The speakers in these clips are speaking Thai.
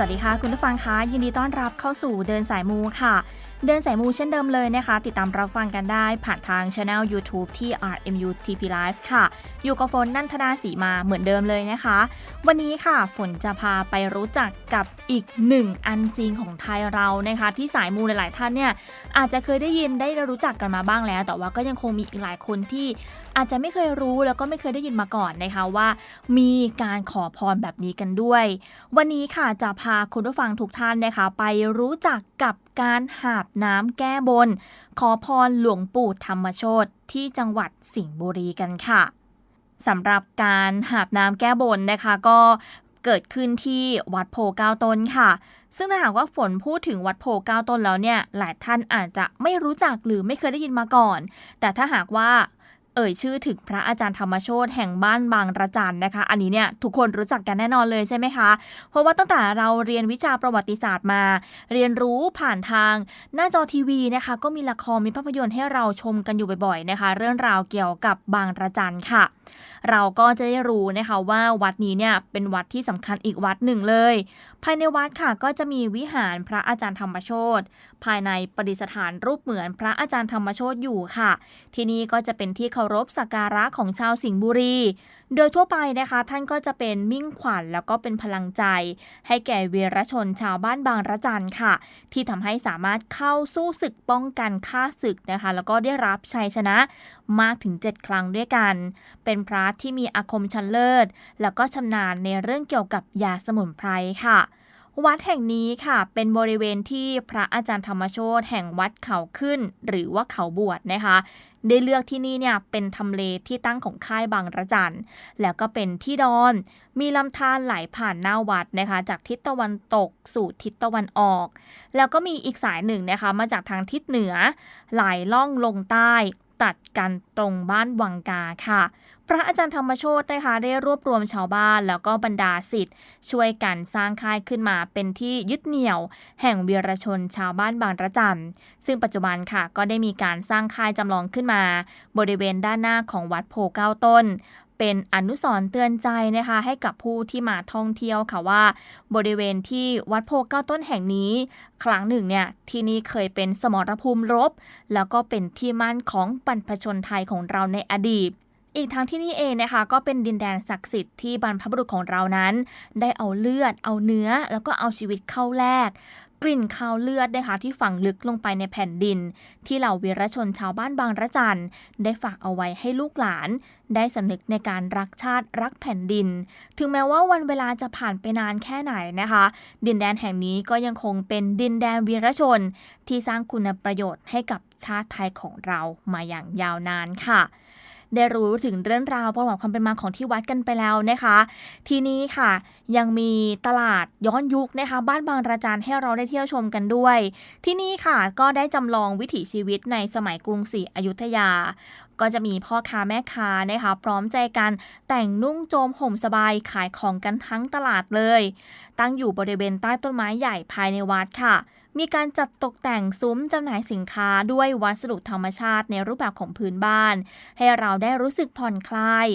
สวัสดีค่ะ คุณผู้ฟังคะยินดีต้อนรับเข้าสู่เดินสายมูค่ะ เดินสายมูเช่นเดิมเลยนะคะ ติดตามรับฟังกันได้ผ่านทางช anel YouTube ที่ RMU TP Live ค่ะ อยู่กับฝนนันทนาสีมาเหมือนเดิมเลยนะคะ วันนี้ค่ะฝนจะพาไปรู้จักกับอีกหนึ่งอันซีนของไทยเรานะคะ ที่สายมูหลาย ๆ ท่านเนี่ยอาจจะเคยได้ยินได้รู้จักกันมาบ้างแล้ว แต่ว่าก็ยังคงมีอีกหลายคนที่อาจจะไม่เคยรู้แล้วก็ไม่เคยได้ยินมาก่อนนะคะว่า มีการขอพรแบบนี้กันด้วย วันนี้ค่ะจะพาคุณผู้ฟังทุกท่านนะคะ ไปรู้จักกับการหาบน้ำแก้บน ขอพรหลวงปู่ธรรมโชตที่จังหวัดสิงห์บุรีกันค่ะสำหรับการหาบน้ำแก้บนนะคะก็เกิดขึ้นที่วัดโพเก้าต้นค่ะ ซึ่งถ้าหากว่าฝนพูดถึงวัดโพเก้าต้นแล้วเนี่ย หลายท่านอาจจะไม่รู้จักหรือไม่เคยได้ยินมาก่อน แต่ถ้าหากว่า เอ่ยชื่อถึงพระอาจารย์ธรรมโชตแห่งบ้านบางระจันนะคะ อันนี้เนี่ยทุกคนรู้จักกันแน่นอนเลยใช่ไหมคะ เพราะว่าตั้งแต่เราเรียนวิชาประวัติศาสตร์มา เรียนรู้ผ่านทางหน้าจอทีวีนะคะ ก็มีละครมีภาพยนตร์ให้เราชมกันอยู่บ่อยๆนะคะ เรื่องราวเกี่ยวกับบางระจันค่ะเราก็จะได้รู้นะคะว่าวัดนี้เนี่ยเป็นวัดที่สำคัญอีกวัดหนึ่งเลย ภายในวัดค่ะก็จะมีวิหารพระอาจารย์ธรรมโชตภายในประดิษฐานรูปเหมือนพระอาจารย์ธรรมโชตอยู่ค่ะ ที่นี่ก็จะเป็นที่เคารพสักการะของชาวสิงห์บุรี โดยทั่วไปนะคะท่านก็จะเป็นมิ่งขวัญแล้วก็เป็นพลังใจ ให้แก่เวรชนชาวบ้านบางระจันค่ะ ที่ทำให้สามารถเข้าสู้ศึกป้องกันฆ่าศึกนะคะ แล้วก็ได้รับชัยชนะมากถึง 7 ครั้งด้วยกัน เป็นพระที่มีอาคมชันเลิศ แล้วก็ชำนาญในเรื่องเกี่ยวกับยาสมุนไพรค่ะ วัดแห่งนี้ค่ะ เป็นบริเวณที่พระอาจารย์ธรรมโชตแห่งวัดเขาขึ้น หรือว่าเขาบวชนะคะ ได้เลือกที่นี่เนี่ยเป็นทำเลที่ตั้งของค่ายบางระจัน แล้วก็เป็นที่ดอน มีลำธารไหลผ่านหน้าวัดนะคะ จากทิศตะวันตกสู่ทิศตะวันออก แล้วก็มีอีกสายหนึ่งนะคะ มาจากทางทิศเหนือไหลล่องลงใต้ ตัดกันตรงบ้านวังกาค่ะ พระอาจารย์ธรรมโชตนะคะได้รวบรวมชาวบ้านแล้วก็บรรดาสิทธิ์ ช่วยกันสร้างค่ายขึ้นมาเป็นที่ยึดเหนี่ยว แห่งวีรชนชาวบ้านบางระจันซึ่งปัจจุบันค่ะก็ได้มีการสร้างค่ายจำลองขึ้นมา บริเวณด้านหน้าของวัดโพเก้าต้น เป็นอนุสรณ์เตือนใจนะคะ ให้กับผู้ที่มาท่องเที่ยวค่ะว่า บริเวณที่วัดโพเก้าต้นแห่งนี้ ครั้งหนึ่งเนี่ยที่นี่เคยเป็นสมรภูมิรบ แล้วก็เป็นที่มั่นของบรรพชนไทยของเราในอดีตอีกทั้งที่นี่เองนะคะก็เป็นดินแดนศักดิ์สิทธิ์ที่บรรพบุรุษของเรานั้น ได้เอาเลือด เอาเนื้อ แล้วก็เอาชีวิตเข้าแลก กลิ่นคาวเลือดนะคะที่ฝังลึกลงไปในแผ่นดิน ที่เหล่าวีรชนชาวบ้านบางระจันได้ฝากเอาไว้ให้ลูกหลาน ได้สำนึกในการรักชาติรักแผ่นดิน ถึงแม้ว่าวันเวลาจะผ่านไปนานแค่ไหนนะคะ ดินแดนแห่งนี้ก็ยังคงเป็นดินแดนวีรชน ที่สร้างคุณประโยชน์ให้กับชาติไทยของเรามาอย่างยาวนานค่ะ ได้รู้ถึงเรื่องราวประวัติความเป็นมาของที่วัดกันไปแล้วนะคะ ทีนี้ค่ะยังมีตลาดย้อนยุคนะคะ บ้านบางระจันให้เราได้เที่ยวชมกันด้วย ที่นี่ค่ะก็ได้จำลองวิถีชีวิตในสมัยกรุงศรีอยุธยา ก็จะมีพ่อค้าแม่ค้านะคะ พร้อมใจกันแต่งนุ่งโจมห่มสบายขายของกันทั้งตลาดเลย ตั้งอยู่บริเวณใต้ต้นไม้ใหญ่ภายในวัดค่ะ มีการจัดตกแต่งซุ้มจำหน่ายสินค้าด้วยวัสดุธรรมชาติในรูปแบบของพื้นบ้าน ให้เราได้รู้สึกผ่อนคลาย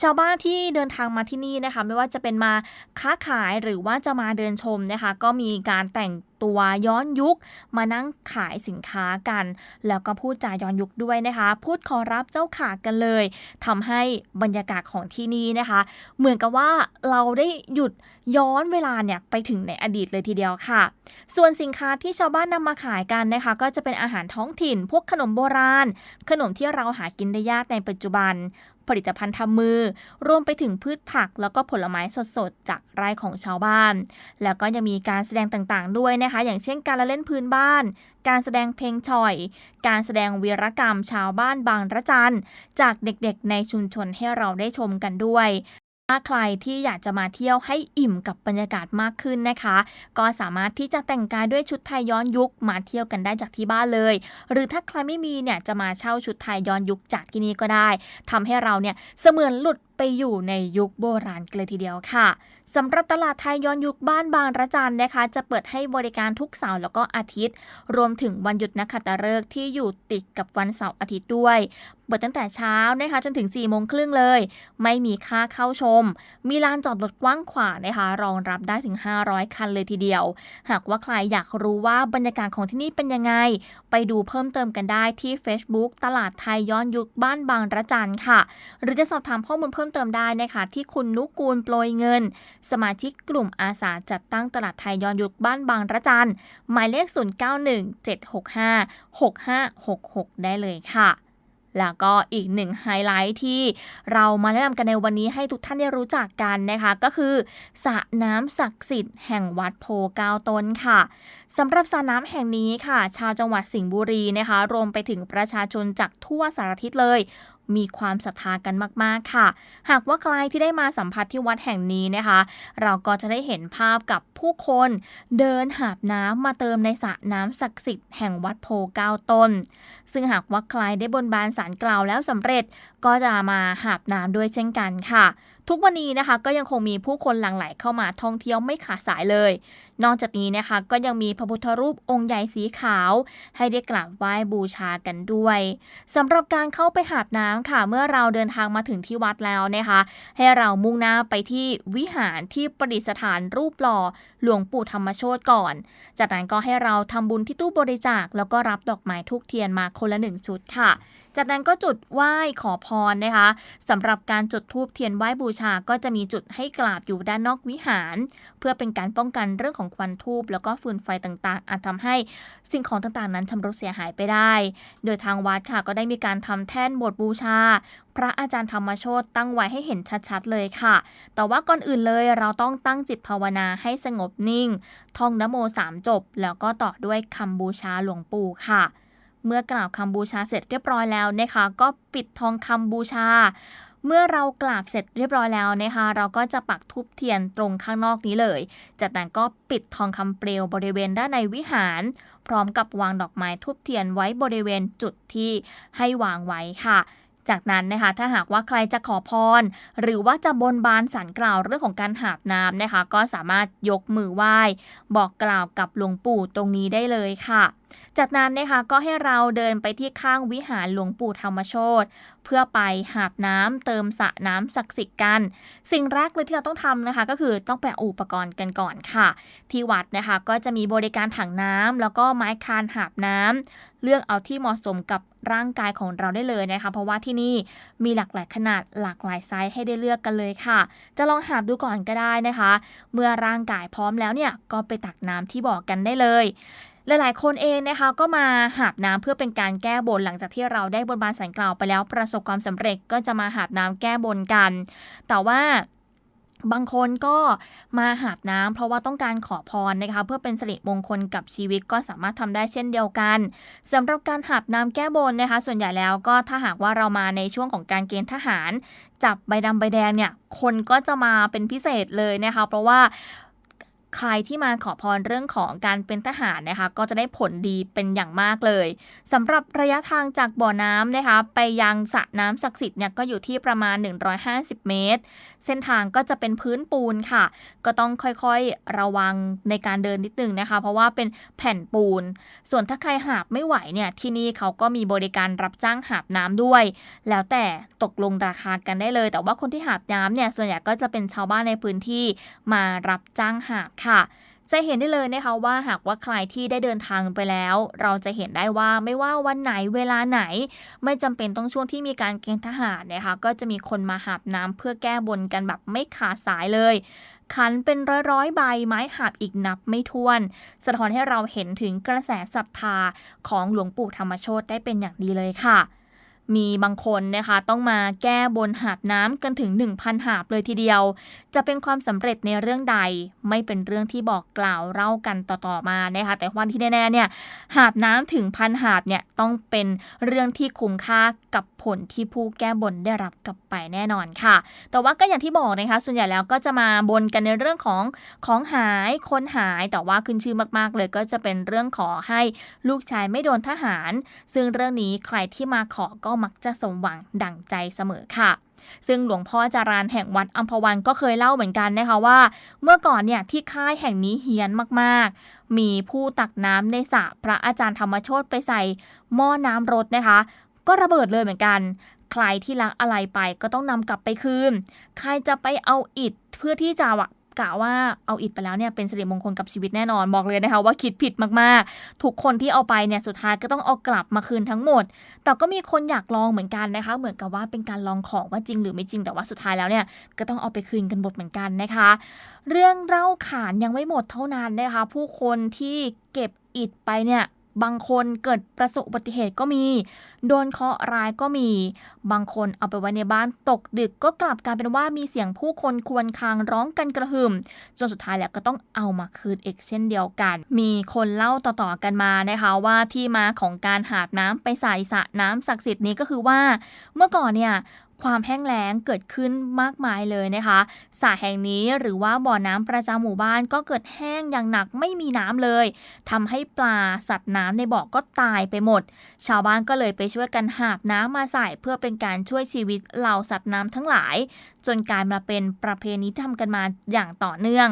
ชาวบ้านที่เดินทางมาที่นี่นะคะ ไม่ว่าจะเป็นมาค้าขายหรือว่าจะมาเดินชมนะคะ ก็มีการแต่งตัวย้อนยุคมานั่งขายสินค้ากัน แล้วก็พูดจาย้อนยุคด้วยนะคะ พูดขอรับเจ้าขากันเลยทำให้บรรยากาศของที่นี่นะคะ เหมือนกับว่าเราได้หยุดย้อนเวลาเนี่ยไปถึงในอดีตเลยทีเดียวค่ะ ส่วนสินค้าที่ชาวบ้านนำมาขายกันนะคะ ก็จะเป็นอาหารท้องถิ่น พวกขนมโบราณ ขนมที่เราหากินได้ยากในปัจจุบัน ผลิตภัณฑ์ทำมือ รวมไปถึงพืชผัก แล้วก็ผลไม้สดๆ จากไร่ของชาวบ้าน แล้วก็ยังมีการแสดงต่างๆ ด้วยนะคะ อย่างเช่นการละเล่นพื้นบ้าน การแสดงเพลงฉ่อย การแสดงวีรกรรมชาวบ้านบางระจัน จากเด็กๆ ในชุมชนให้เราได้ชมกันด้วย ถ้าใครที่อยากจะมาเที่ยวให้อิ่มกับบรรยากาศมากขึ้นนะคะ ก็สามารถที่จะแต่งกายด้วยชุดไทยย้อนยุคมาเที่ยวกันได้จากที่บ้านเลย หรือถ้าใครไม่มีเนี่ยจะมาเช่าชุดไทยย้อนยุคจากที่นี่ก็ได้ทำให้เราเนี่ยเสมือนหลุด ไปอยู่ในยุคโบราณกันเลยทีเดียวค่ะสำหรับตลาดไทยย้อนยุคบ้านบางระจันนะคะ จะเปิดให้บริการทุกเสาร์แล้วก็อาทิตย์ รวมถึงวันหยุดนักขัตฤกษ์ที่อยู่ติดกับวันเสาร์อาทิตย์ด้วย เปิดตั้งแต่เช้านะคะจนถึง4ี่โมงครึ่งเลย ไม่มีค่าเข้าชม มีลานจอดรถกว้างขวางนะคะ รองรับได้ถึง 500 คันเลยทีเดียว หากว่าใครอยากรู้ว่าบรรยากาศของที่นี่เป็นยังไง ไปดูเพิ่มเติมกันได้ที่ Facebook ตลาดไทยย้อนยุคบ้านบางระจันค่ะ หรือจะสอบถามข้อมูลเพิ่มเติมได้นะคะที่คุณนุกูลโปรยเงิน สมาชิกกลุ่มอาสาจัดตั้งตลาดไทยย้อนยุคบ้านบางระจัน หมายเลข 0917656566 ได้เลยค่ะแล้วก็อีกหนึ่งไฮไลท์ที่เรามาแนะนำกันในวันนี้ให้ทุกท่านได้รู้จักกันนะคะ ก็คือสระน้ำศักดิ์สิทธิ์แห่งวัดโพเก้าต้นค่ะสำหรับสระน้ำแห่งนี้ค่ะ ชาวจังหวัดสิงห์บุรีนะคะ รวมไปถึงประชาชนจากทั่วสารทิศเลยมีความศรัทธากันมาก ๆ ค่ะ หากว่าใครที่ได้มาสัมผัสที่วัดแห่งนี้นะคะ เราก็จะได้เห็นภาพกับผู้คนเดินหาบน้ำมาเติมในสระน้ำศักดิ์สิทธิ์แห่งวัดโพเก้าต้น ซึ่งหากว่าใครได้บนบานสารกล่าวแล้วสำเร็จก็จะมาหาบน้ำด้วยเช่นกันค่ะ ทุกวันนี้นะคะก็ยังคงมีผู้คนหลั่งไหลเข้ามาท่องเที่ยวไม่ขาดสายเลย นอกจากนี้นะคะก็ยังมีพระพุทธรูปองค์ใหญ่สีขาว ให้ได้กราบไหว้บูชากันด้วยสำหรับการเข้าไปหาบน้ำค่ะ เมื่อเราเดินทางมาถึงที่วัดแล้วนะคะ ให้เรามุ่งหน้าไปที่วิหารที่ประดิษฐานรูปหล่อหลวงปู่ธรรมโชตก่อน จากนั้นก็ให้เราทำบุญที่ตู้บริจาค แล้วก็รับดอกไม้ทุกเทียนมาคนละหนึ่งชุดค่ะ จากนั้นก็จุดไหว้ขอพรนะคะสำหรับการจุดธูปเทียนไหว้บูชาก็จะมีจุดให้กราบอยู่ด้านนอกวิหาร เพื่อเป็นการป้องกันเรื่องของควันธูปแล้วก็ฟืนไฟต่างๆ อาจทำให้สิ่งของต่างๆ นั้นชำรุดเสียหายไปได้ โดยทางวัดค่ะก็ได้มีการทำแท่นบทบูชา พระอาจารย์ธรรมโชตตั้งไว้ให้เห็นชัดๆเลยค่ะ แต่ว่าก่อนอื่นเลยเราต้องตั้งจิตภาวนาให้สงบนิ่ง ท่องนโมสามจบ แล้วก็ต่อด้วยคำบูชาหลวงปู่ค่ะ เมื่อกล่าวคำบูชาเสร็จเรียบร้อยแล้วนะคะ ก็ปิดทองคำบูชา เมื่อเรากราบเสร็จเรียบร้อยแล้วนะคะ เราก็จะปักทูบเทียนตรงข้างนอกนี้เลยจากนั้นก็ปิดทองคำเปลวบริเวณด้านในวิหาร พร้อมกับวางดอกไม้ทูบเทียนไว้บริเวณจุดที่ให้วางไว้ค่ะจากนั้นนะคะถ้าหากว่าใครจะขอพร หรือว่าจะบนบานสารกล่าวเรื่องของการหาบน้ำนะคะ ก็สามารถยกมือไหว้ บอกกล่าวกับหลวงปู่ตรงนี้ได้เลยค่ะ จากนั้นนะคะก็ให้เราเดินไปที่ข้างวิหารหลวงปู่ธรรมโชตเพื่อไปหาบน้ำเติมสระน้ำศักดิ์สิทธิ์กัน สิ่งแรกเลยที่เราต้องทำนะคะ ก็คือต้องไปเอาอุปกรณ์กันก่อนค่ะ ที่วัดนะคะก็จะมีบริการถังน้ำแล้วก็ไม้คานหาบน้ำเลือกเอาที่เหมาะสมกับร่างกายของเราได้เลยนะคะ เพราะว่าที่นี่มีหลากหลายขนาดหลากหลายไซส์ให้ได้เลือกกันเลยค่ะ จะลองหาบดูก่อนก็ได้นะคะ เมื่อร่างกายพร้อมแล้วเนี่ยก็ไปตักน้ำที่บ่อกันได้เลย หลายๆ คนเองนะคะก็มาหาบน้ำเพื่อเป็นการแก้บนหลังจากที่เราได้บนบานสันกล่าวไปแล้วประสบความสำเร็จก็จะมาหาบน้ำแก้บนกัน แต่ว่าบางคนก็มาหาบน้ำเพราะว่าต้องการขอพรนะคะ เพื่อเป็นสิริมงคลกับชีวิตก็สามารถทำได้เช่นเดียวกันสำหรับการหาบน้ำแก้บนนะคะ ส่วนใหญ่แล้วก็ถ้าหากว่าเรามาในช่วงของการเกณฑ์ทหาร จับใบดำใบแดงเนี่ยคนก็จะมาเป็นพิเศษเลยนะคะ เพราะว่า ใครที่มาขอพรเรื่องของการเป็นทหารนะคะก็จะได้ผลดีเป็นอย่างมากเลยสำหรับระยะทางจากบ่อน้ำนะคะไปยังสระน้ำศักดิ์สิทธิ์เนี่ยก็อยู่ที่ประมาณ 150 เมตร เส้นทางก็จะเป็นพื้นปูนค่ะ ก็ต้องค่อยๆระวังในการเดินนิดนึงนะคะ เพราะว่าเป็นแผ่นปูน ส่วนถ้าใครหาบไม่ไหวเนี่ยที่นี่เขาก็มีบริการรับจ้างหาบน้ำด้วย แล้วแต่ตกลงราคากันได้เลย แต่ว่าคนที่หาบน้ำเนี่ยส่วนใหญ่ก็จะเป็นชาวบ้านในพื้นที่มารับจ้างหาบค่ะ จะเห็นได้เลยนะคะว่าหากว่าใครที่ได้เดินทางไปแล้ว เราจะเห็นได้ว่าไม่ว่าวันไหนเวลาไหน ไม่จำเป็นต้องช่วงที่มีการเกณฑ์ทหารนะคะก็จะมีคนมาหาบน้ำเพื่อแก้บนกันแบบไม่ขาดสายเลยขันเป็นร้อยๆใบไม้หาบอีกนับไม่ถ้วน สะท้อนให้เราเห็นถึงกระแสศรัทธาของหลวงปู่ธรรมโชตได้เป็นอย่างดีเลยค่ะ มีบางคนนะคะต้องมาแก้บนหาบน้ำกันถึง 1,000 หาบเลยทีเดียว จะเป็นความสำเร็จในเรื่องใด ไม่เป็นเรื่องที่บอกกล่าวเล่ากันต่อๆมานะคะแต่วันที่แน่ๆเนี่ยหาบน้ำถึงพันหาบเนี่ยต้องเป็นเรื่องที่คุ้มค่ากับผลที่ผู้แก้บนได้รับกลับไปแน่นอนค่ะ แต่ว่าก็อย่างที่บอกนะคะ ส่วนใหญ่แล้วก็จะมาบนกันในเรื่องของของหายคนหายแต่ว่าขึ้นชื่อมากๆ เลยก็จะเป็นเรื่องขอให้ลูกชายไม่โดนทหาร ซึ่งเรื่องนี้ใครที่มาขอก็มักจะสมหวังดั่งใจเสมอค่ะ ซึ่งหลวงพ่อจารานแห่งวัดอัมพวันก็เคยเล่าเหมือนกันนะคะว่า เมื่อก่อนเนี่ยที่ค่ายแห่งนี้เฮี้ยนมากๆ มีผู้ตักน้ำในสระพระอาจารย์ธรรมโชตไปใส่หม้อน้ำรถนะคะ ก็ระเบิดเลยเหมือนกันใครที่ลักอะไรไปก็ต้องนำกลับไปคืน ใครจะไปเอาอิฐเพื่อที่จะ กะว่าเอาอิฐไปแล้วเนี่ยเป็นสิริมงคลกับชีวิตแน่นอนบอกเลยนะคะว่าคิดผิดมากๆ ทุกคนที่เอาไปเนี่ยสุดท้ายก็ต้องเอากลับมาคืนทั้งหมด แต่ก็มีคนอยากลองเหมือนกันนะคะ เหมือนกับว่าเป็นการลองของว่าจริงหรือไม่จริงแต่ว่าสุดท้ายแล้วเนี่ยก็ต้องเอาไปคืนกันหมดเหมือนกันนะคะ เรื่องเล่าขานยังไม่หมดเท่านั้นนะคะ ผู้คนที่เก็บอิฐไปเนี่ย บางคนเกิดประสบอุบัติเหตุก็มี โดนเคาะร้ายก็มี บางคนเอาไปไว้ในบ้านตกดึกก็กลับกลายเป็นว่ามีเสียงผู้คนควรคางร้องกันกระหึ่ม จนสุดท้ายแล้วก็ต้องเอามาคืนเอกเช่นเดียวกัน มีคนเล่าต่อๆกันมานะคะว่าที่มาของการหาบน้ำไปใส่สระน้ำศักดิ์สิทธิ์นี้ก็คือว่า เมื่อก่อนเนี่ย ความแห้งแล้งเกิดขึ้นมากมายเลยนะคะสระแห่งนี้หรือว่าบ่อน้ำประจำหมู่บ้านก็เกิดแห้งอย่างหนักไม่มีน้ำเลยทำให้ปลาสัตว์น้ำในบ่อก็ตายไปหมด ชาวบ้านก็เลยไปช่วยกันหาบน้ำมาใส่เพื่อเป็นการช่วยชีวิตเหล่าสัตว์น้ำทั้งหลาย จนกลายมาเป็นประเพณีที่ทำกันมาอย่างต่อเนื่อง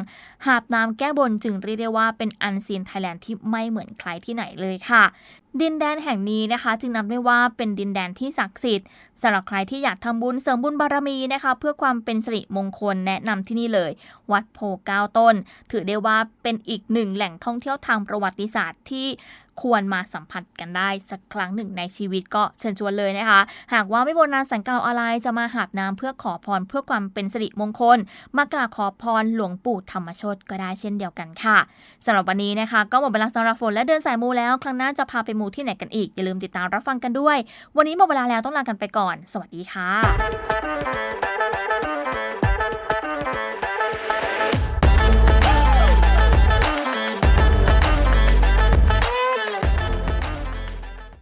หาบน้ำแก้บนจึงเรียกได้ว่าเป็นอันซีนไทยแลนด์ที่ไม่เหมือนใครที่ไหนเลยค่ะดินแดนแห่งนี้นะคะ จึงนับได้ว่าเป็นดินแดนที่ศักดิ์สิทธิ์สำหรับใครที่อยากทำบุญเสริมบุญบารมีนะคะ เพื่อความเป็นสิริมงคลแนะนำที่นี่เลย วัดโพเก้าต้น ถือได้ว่าเป็นอีกหนึ่งแหล่งท่องเที่ยวทางประวัติศาสตร์ที่ควรมาสัมผัสกันได้สักครั้งหนึ่งในชีวิตก็เชิญชวนเลยนะคะ หากว่าไม่บนนานสังเกาอะไรจะมาหาบน้ำเพื่อขอพรเพื่อความเป็นสิริมงคล มากราบขอพรหลวงปู่ธรรมโชตก็ได้เช่นเดียวกันค่ะสำหรับวันนี้นะคะ ก็หมดเวลาสำหรับฝนและเดินสายมูแล้ว ครั้งหน้าจะพาไปมูที่ไหนกันอีกอย่าลืมติดตามรับฟังกันด้วย วันนี้หมดเวลาแล้วต้องลากันไปก่อน สวัสดีค่ะ